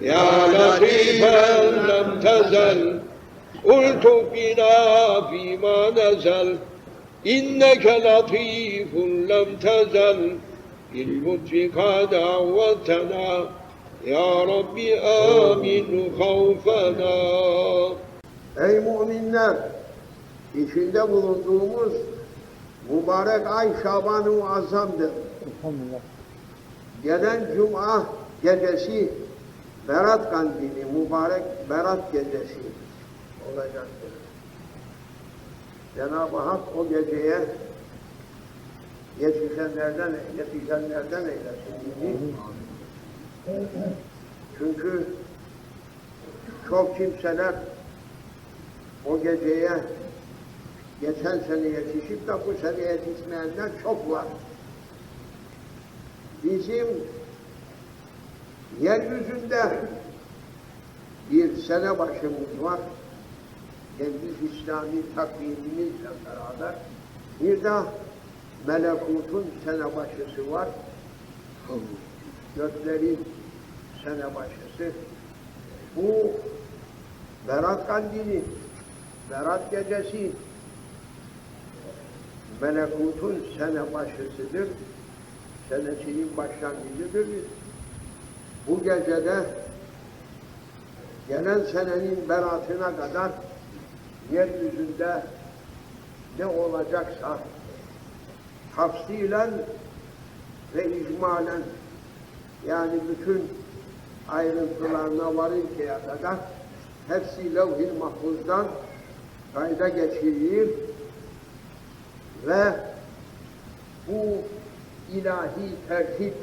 يا لطيفا لم تزل قلت بنا فيما نزل إنك لطيف لم تزل باللطف قد عودتنا يا رب آمن خوفنا Ey müminler! içinde bulunduğumuz mübarek ay Şaban-ı Muazzam'dır. Elhamdülillah. Gelen Cuma gecesi Berat Kandili, mübarek Berat gecesi olacaktır. Cenab-ı Hak o geceye yetişenlerden, yetişenlerden eylesin bizi. Çünkü çok kimseler o geceye geçen sene yetişip de bu sene yetişmeyenler çok var. Bizim yeryüzünde bir sene başımız var. Kendi İslami takvimimizle beraber bir de melekutun sene başısı var. Göklerin sene başısı. Bu Berat Kandili, Berat Gecesi melekutun sene başısıdır. Senesinin başlangıcıdır. Bu gecede gelen senenin beratına kadar yeryüzünde ne olacaksa tafsilen ve icmalen yani bütün ayrıntılarına varıncaya kadar hepsi levh-i mahfuzdan kayda geçirilir ve bu ilahi tertip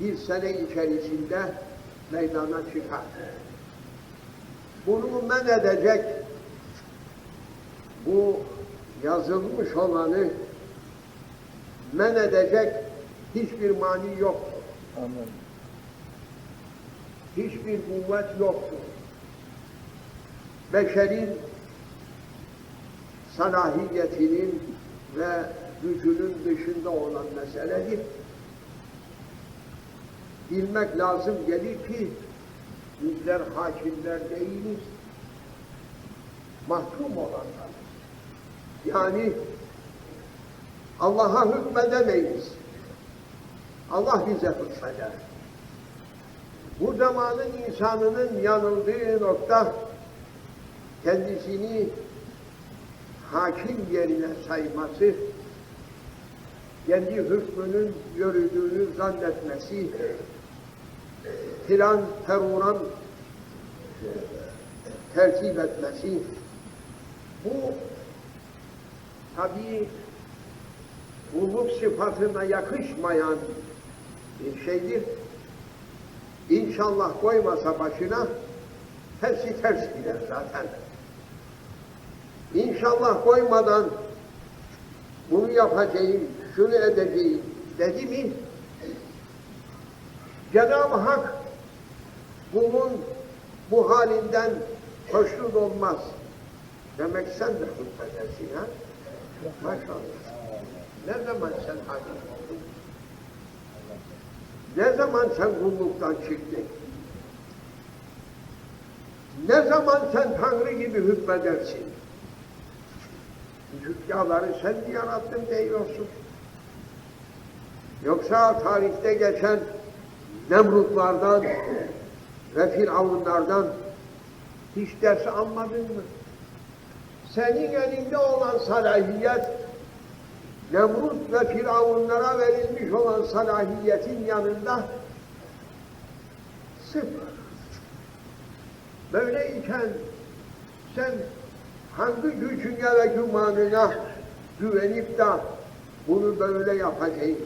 bir sene içerisinde meydana çıkar. Bunu men edecek bu yazılmış olanı men edecek hiçbir mani yoktur. Amin. hiçbir kuvvet yoktur. Beşerin salahiyetinin ve gücünün dışında olan meseledir. Bilmek lazım gelir ki bizler hakimler değiliz. Mahkum olanlar. Yani Allah'a hükmedemeyiz. Allah bize hükmeder. Bu zamanın insanının yanıldığı nokta kendisini hakim yerine sayması, kendi hükmünün yürüdüğünü zannetmesi, filan teruran tertip etmesi, bu tabii kulluk sıfatına yakışmayan bir şeydir. İnşallah koymasa başına hepsi ters gider zaten. İnşallah koymadan bunu yapacağım, şunu edeceğim dedi mi Cenab-ı Hak bunun bu halinden hoşnut olmaz. Demek sen de hükmedersin ha? Maşallah. Ne zaman sen hakim oldun? Ne zaman sen kulluktan çıktın? Ne zaman sen Tanrı gibi hükmedersin? Hükkaları sen yarattın diyorsun? Yoksa tarihte geçen Nemrutlardan ve Firavunlardan hiç ders almadın mı? Senin elinde olan salahiyet Nemrut ve Firavunlara verilmiş olan salahiyetin yanında sıfır. Böyleyken sen hangi gücüne ve gümanına güvenip de bunu böyle yapacağım,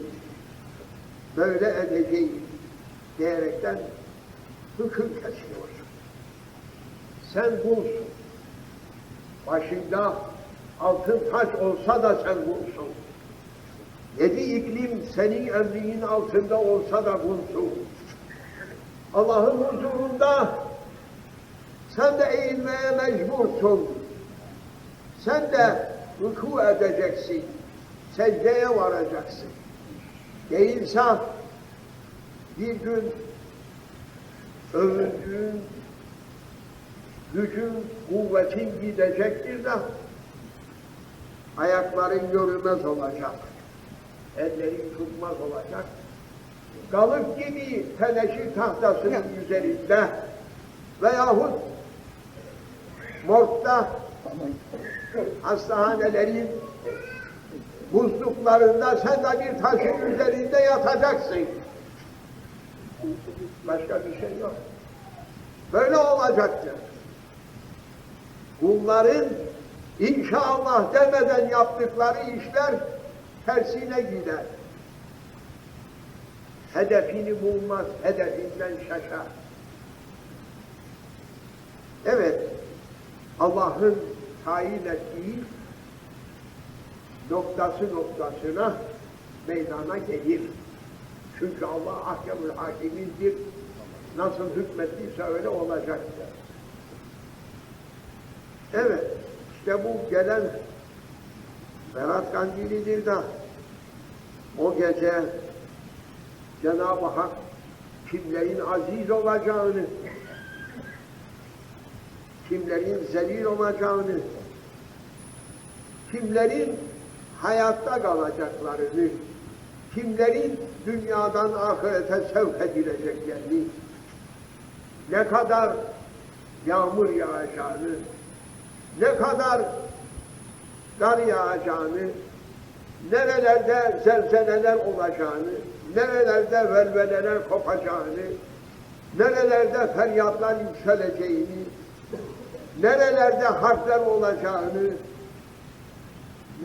böyle edeceğim diyerekten hüküm kesiyorsun. Sen kulsun. Başında altın taç olsa da sen kulsun. Yedi iklim senin emrinin altında olsa da kulsun. Allah'ın huzurunda sen de eğilmeye mecbursun. Sen de rüku edeceksin. Secdeye varacaksın. Değilse bir gün övündüğün gücün, kuvvetin gidecektir de ayakların görünmez olacak. Ellerin tutmaz olacak. Kalıp gibi teneşir tahtasının üzerinde veyahut morgda hastahanelerin buzluklarında sen de bir taşın üzerinde yatacaksın. Başka bir şey yok. Böyle olacaktır. Bunların inşallah demeden yaptıkları işler tersine gider. Hedefini bulmaz, hedefinden şaşar. Evet, Allah'ın tayin ettiği noktası noktasına meydana gelir. Çünkü Allah ahkamül hakimindir. Nasıl hükmettiyse öyle olacaktır. Evet, işte bu gelen Berat Kandili'dir de o gece Cenab-ı Hak kimlerin aziz olacağını, kimlerin zelil olacağını, kimlerin hayatta kalacaklarını, kimlerin dünyadan ahirete sevk edileceklerini, ne kadar yağmur yağacağını, ne kadar kar yağacağını, nerelerde zelzeleler olacağını, nerelerde velveleler kopacağını, nerelerde feryatlar yükseleceğini, nerelerde harpler olacağını,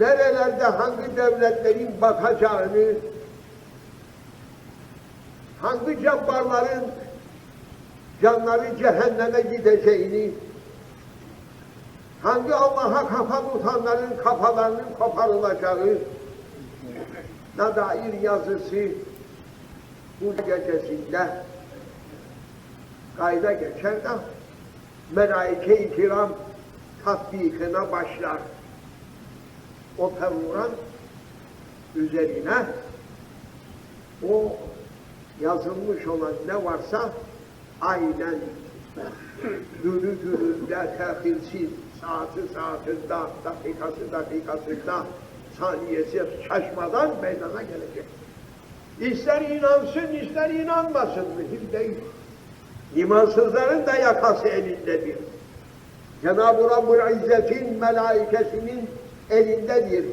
nerelerde hangi devletlerin batacağını, hangi cabbarların canları cehenneme gideceğini, hangi Allah'a kafa tutanların kafalarının koparılacağı na dair yazısı bu gecesinde kayda geçer de melaike-i kiram tatbikine başlar. O Tevrat üzerine o yazılmış olan ne varsa aynen günü gününde tehirsiz, saati saatinde, dakikası dakikasında, saniyesi şaşmadan meydana gelecek. İster inansın, ister inanmasın mühim değil. İmansızların da yakası elindedir. Cenab-ı Rabbül İzzet'in melaikesinin elindedir.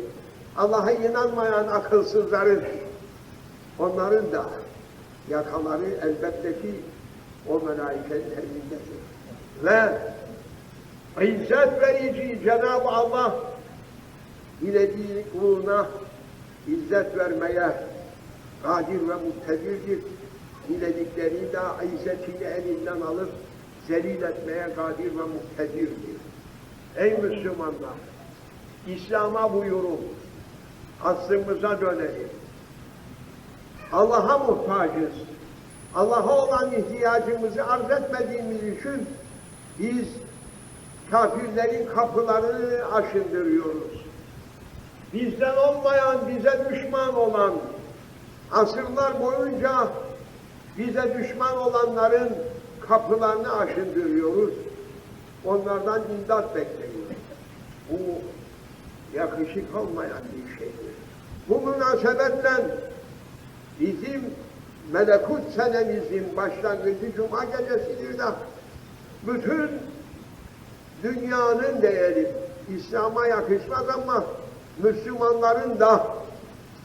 Allah'a inanmayan akılsızların, onların da yakaları elbette ki o melaikenin elindedir. Ve İzzet verici Cenab-ı Allah dilediği kuluna izzet vermeye kadir ve muktedirdir. Dilediklerini de izzetini elinden alıp zelil etmeye kadir ve muktedirdir. Ey Müslümanlar! İslam'a buyurun. Aslımıza dönelim. Allah'a muhtacız. Allah'a olan ihtiyacımızı arz etmediğimiz için biz kafirlerin kapılarını aşındırıyoruz. Bizden olmayan, bize düşman olan, asırlar boyunca bize düşman olanların kapılarını aşındırıyoruz. Onlardan imdat bekliyoruz. Bu yakışık olmayan bir şeydir. Bu münasebetle bizim melekut senemizin başlangıcı Cuma gecesidir de bütün dünyanın değeri İslam'a yakışmaz ama Müslümanların da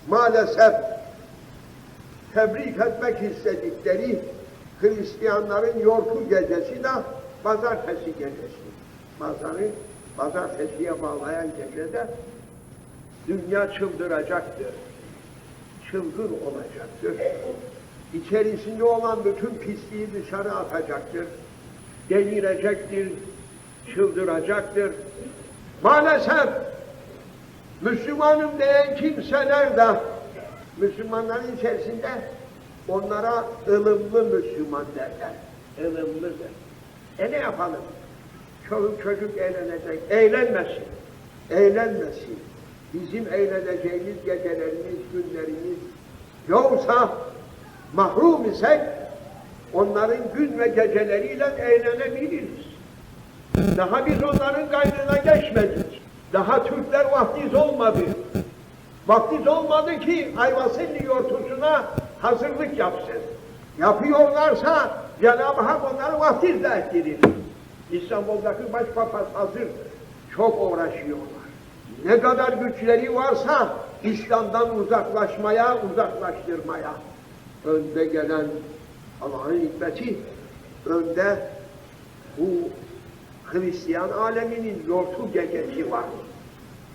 maalesef tebrik etmek istedikleri Hristiyanların yorku gecesi de pazartesi gecesi. Pazarı pazartesiye bağlayan gecede dünya çıldıracaktır. Çılgın olacaktır. İçerisinde olan bütün pisliği dışarı atacaktır. Delirecektir, çıldıracaktır. Maalesef Müslümanım diyen kimseler de Müslümanların içerisinde onlara ılımlı Müslüman derler. Ilımlıdır. E ne yapalım? Çoluk çocuk eğlenecek. Eğlenmesin. Eğlenmesin. Bizim eğleneceğimiz gecelerimiz, günlerimiz yoksa mahrum isek onların gün ve geceleriyle eğlenebiliriz. Daha biz onların gayrına geçmedik. Daha Türkler vahdiz olmadı. Vaktiz olmadı ki Ayvasilli yortusuna hazırlık yapsın. Yapıyorlarsa Cenab-ı Hak onları vaftiz de ettirir. İstanbul'daki başpapaz hazır. Çok uğraşıyorlar. Ne kadar güçleri varsa İslam'dan uzaklaşmaya, uzaklaştırmaya. Önde gelen Allah'ın hikmeti, önde bu Hristiyan aleminin yortu gecesi var.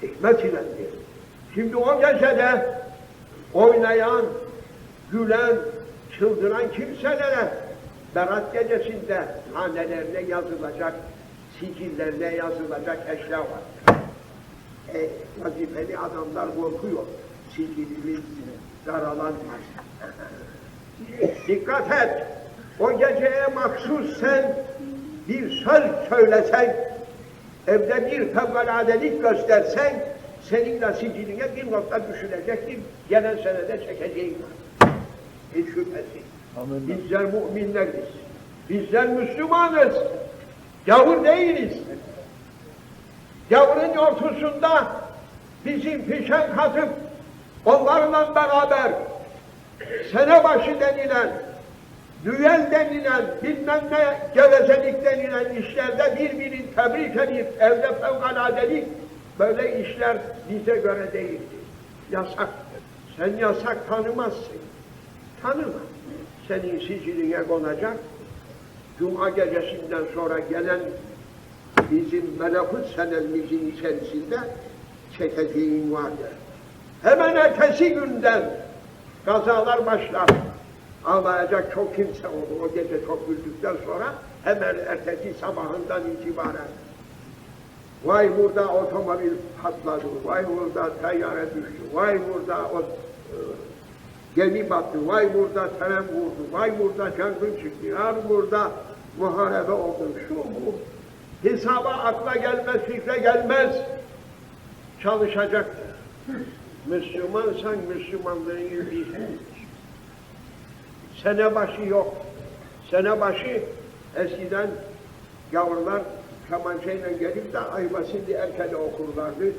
Hikmet iledir. Şimdi o gecede oynayan, gülen, çıldıran kimselere Berat gecesinde hanelerine yazılacak, sicillerine yazılacak eşya var. E, vazifeli adamlar korkuyor. Sicilimiz daralanmaz. Dikkat et! O geceye maksus sen bir söz söylesen, evde bir fevkaladelik göstersen, seninle siciline bir nokta düşülecektir. Gelen senede çekeceğin var. Hiç şüphesiz. Bizler müminleriz. Bizler Müslümanız. Gavur değiliz. Gavurun ortasında bizim fişen katıp onlarla beraber sene başı denilen, düğel denilen, bilmem ne gevezelik denilen işlerde birbirini tebrik edip evde fevkaladelik böyle işler bize göre değildir. Yasaktır. Sen yasak tanımazsın. Tanıma. Senin siciline konacak. Cuma gecesinden sonra gelen bizim melekut senemizin içerisinde çekeceğin vardır. Hemen ertesi günden kazalar başlar. Ağlayacak çok kimse olur. O gece çok güldükten sonra hemen ertesi sabahından itibaren Vay burada otomobil patladı, vay burada teyyare düştü, vay burada o, e, gemi battı, vay burada tren vurdu, vay burada yangın çıktı, ya burada muharebe oldu, şu bu. Hesaba akla gelmez, fikre gelmez. Çalışacaktır. Müslümansan Müslümanlığını bil. Sene başı yok. Sene başı eskiden yavrular kemancayla gelip de Ayvasindi erkele okurlardı.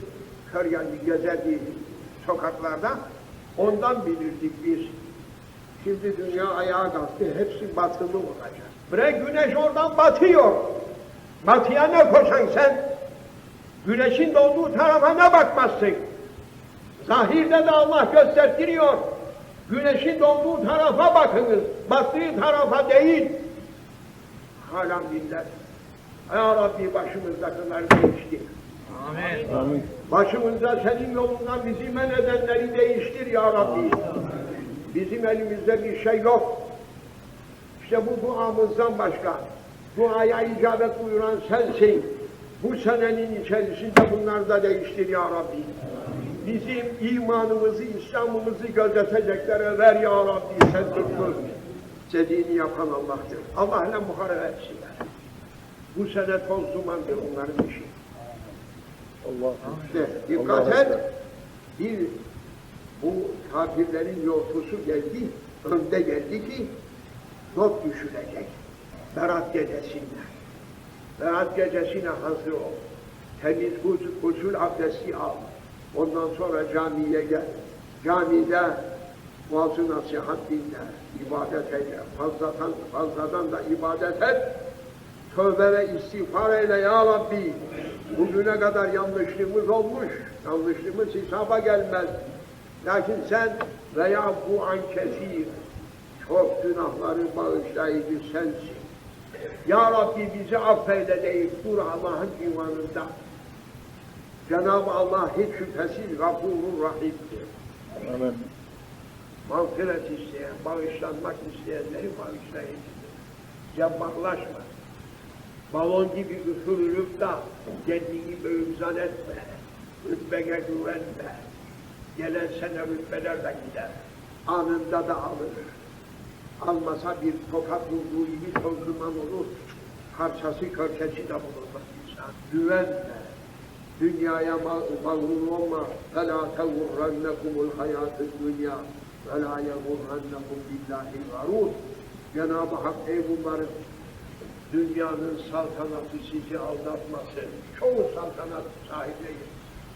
Kör yani gezerdi sokaklarda. Ondan bilirdik biz. Şimdi dünya ayağa kalktı. Hepsi batılı olacak. Bre güneş oradan batıyor. Batıya ne koşan sen? Güneşin doğduğu tarafa ne bakmazsın? Zahirde de Allah göstertiriyor. Güneşin doğduğu tarafa bakınız. Battığı tarafa değil. Hala millet. Ya Rabbi başımızdakiler değiştir. Amin. Başımızda senin yolundan bizi men edenleri değiştir ya Rabbi. Bizim elimizde bir şey yok. İşte bu duamızdan başka. Duaya icabet buyuran sensin. Bu senenin içerisinde bunları da değiştir ya Rabbi. Bizim imanımızı, İslam'ımızı gözeteceklere ver ya Rabbi sen tuttur. Dediğini yapan Allah'tır. Allah ile muharebe etsinler. Bu sene toz dumandır onların işi. Allah. İşte dikkat et. Bir bu kafirlerin yortusu geldi, önde geldi ki not düşülecek. Berat gecesinde. Berat gecesine hazır ol. Temiz gusül, abdesti al. Ondan sonra camiye gel. Camide vaaz nasihat dinle, ibadet eyle. Fazladan, fazladan da ibadet et. Tövbe ve istiğfar eyle ya Rabbi. Bugüne kadar yanlışlığımız olmuş. Yanlışlığımız hesaba gelmez. Lakin sen veya bu an kesir. Çok günahları bağışlayıcı sensin. Ya Rabbi bizi affeyle deyip dur Allah'ın divanında. Cenab-ı Allah hiç şüphesiz gafurur rahimdir. Amin. Mağfiret isteyen, bağışlanmak isteyenleri bağışlayıcıdır. Cebbarlaşma. Balon gibi üfürülüp da kendini büyük zannetme. Rütbeye güvenme. Gelen sene rütbeler de gider. Anında da alır Almasa bir tokat vurduğu gibi toz duman olur. Parçası körçesi de bulunmaz insan. Güvenme. Dünyaya ma- mağrur olma. فَلَا تَغُرَّنَّكُمُ الْحَيَاةُ الدُّنْيَا وَلَا يَغُرَّنَّكُمْ بِاللّٰهِ الْغَرُورُ Cenab-ı Hak ey bunların dünyanın saltanatı sizi aldatmasın. Çoğu saltanat sahipleri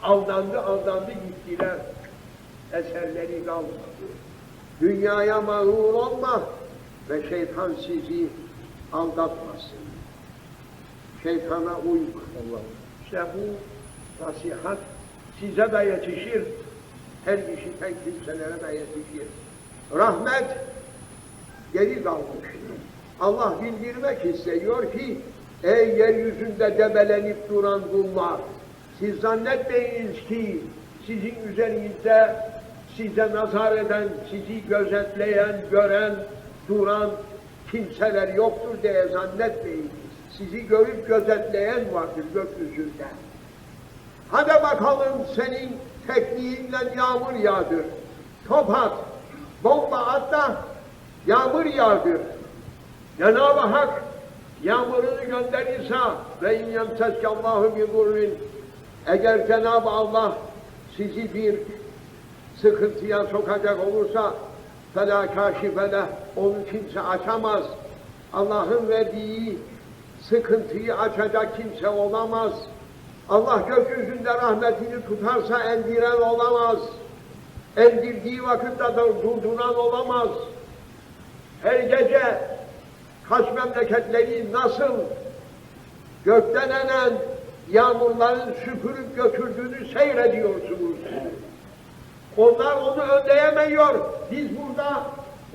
aldandı aldandı gittiler. Eserleri kalmadı. Dünyaya mağrur olma ve şeytan sizi aldatmasın. Şeytana uyma. Allah. İşte bu nasihat size de yetişir, her işiten kimselere de yetişir. Rahmet geri kalmış. Allah bildirmek istiyor ki, ey yeryüzünde debelenip duran kullar, siz zannetmeyiniz ki sizin üzerinizde size nazar eden, sizi gözetleyen, gören, duran kimseler yoktur diye zannetmeyin. Sizi görüp gözetleyen vardır gökyüzünde. Hadi bakalım senin tekniğinle yağmur yağdır. Top at, bomba at da yağmur yağdır. Cenab-ı Hak yağmurunu gönderirse ve in yemseskallahu bi durrin eğer Cenab-ı Allah sizi bir sıkıntıya sokacak olursa fela kâşifele onu kimse açamaz. Allah'ın verdiği sıkıntıyı açacak kimse olamaz. Allah gökyüzünde rahmetini tutarsa endiren olamaz. Endirdiği vakitte de durduran olamaz. Her gece kaç memleketleri nasıl gökten inen yağmurların süpürüp götürdüğünü seyrediyorsunuz. Onlar onu önleyemiyor. Biz burada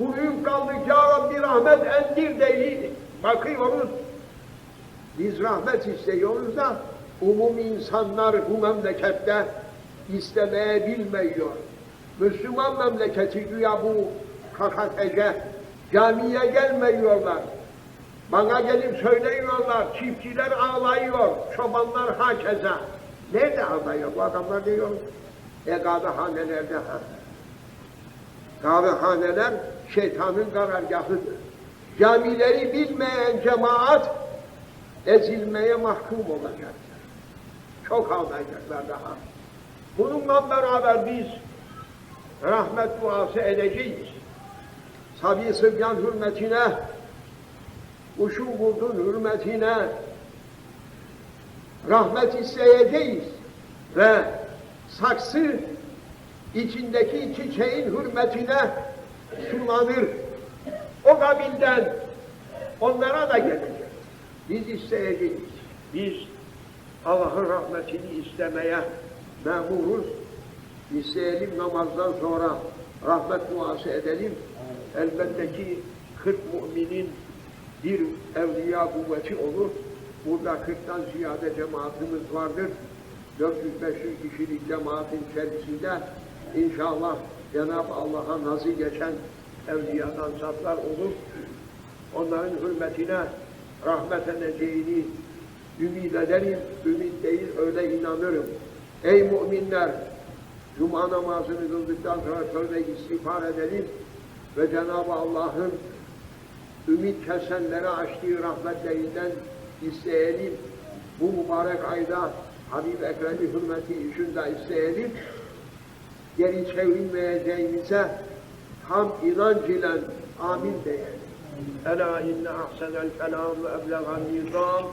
kuruyup kaldık. Ya Rabbi rahmet endir değil. Bakıyoruz. Biz rahmet istiyoruz da umum insanlar bu memlekette istemeye bilmiyor. Müslüman memleketi güya bu KKTC camiye gelmiyorlar. Bana gelip söylüyorlar, çiftçiler ağlıyor, çobanlar hakeza. Nerede ağlıyor bu adamlar diyor? E kahvehanelerde ha. Kahvehaneler şeytanın karargahıdır. Camileri bilmeyen cemaat ezilmeye mahkum olacaklar. Çok ağlayacaklar daha. Bununla beraber biz rahmet duası edeceğiz. Sabi Sıbyan hürmetine, uşu vurdun hürmetine rahmet isteyeceğiz ve saksı içindeki çiçeğin hürmetine sulanır. O kabilden onlara da gelecek. Biz isteyeceğiz. Biz Allah'ın rahmetini istemeye memuruz. İsteyelim namazdan sonra rahmet duası edelim. Elbette ki 40 müminin bir evliya kuvveti olur. Burada 40'tan ziyade cemaatimiz vardır. 400-500 kişilik cemaatin içerisinde inşallah Cenab-ı Allah'a nazı geçen evliyadan zatlar olur. Onların hürmetine rahmet edeceğini ümit ederim, ümit değil öyle inanırım. Ey müminler! Cuma namazını kıldıktan sonra şöyle istiğfar edelim ve Cenab-ı Allah'ın ümit kesenlere açtığı rahmetlerinden isteyelim. Bu mübarek ayda Habib Ekrem'i hürmeti için de isteyelim. Geri çevrilmeyeceğimize tam inanç ile amin diyelim. Ela inne ahsenel kelam ve eblegan nizam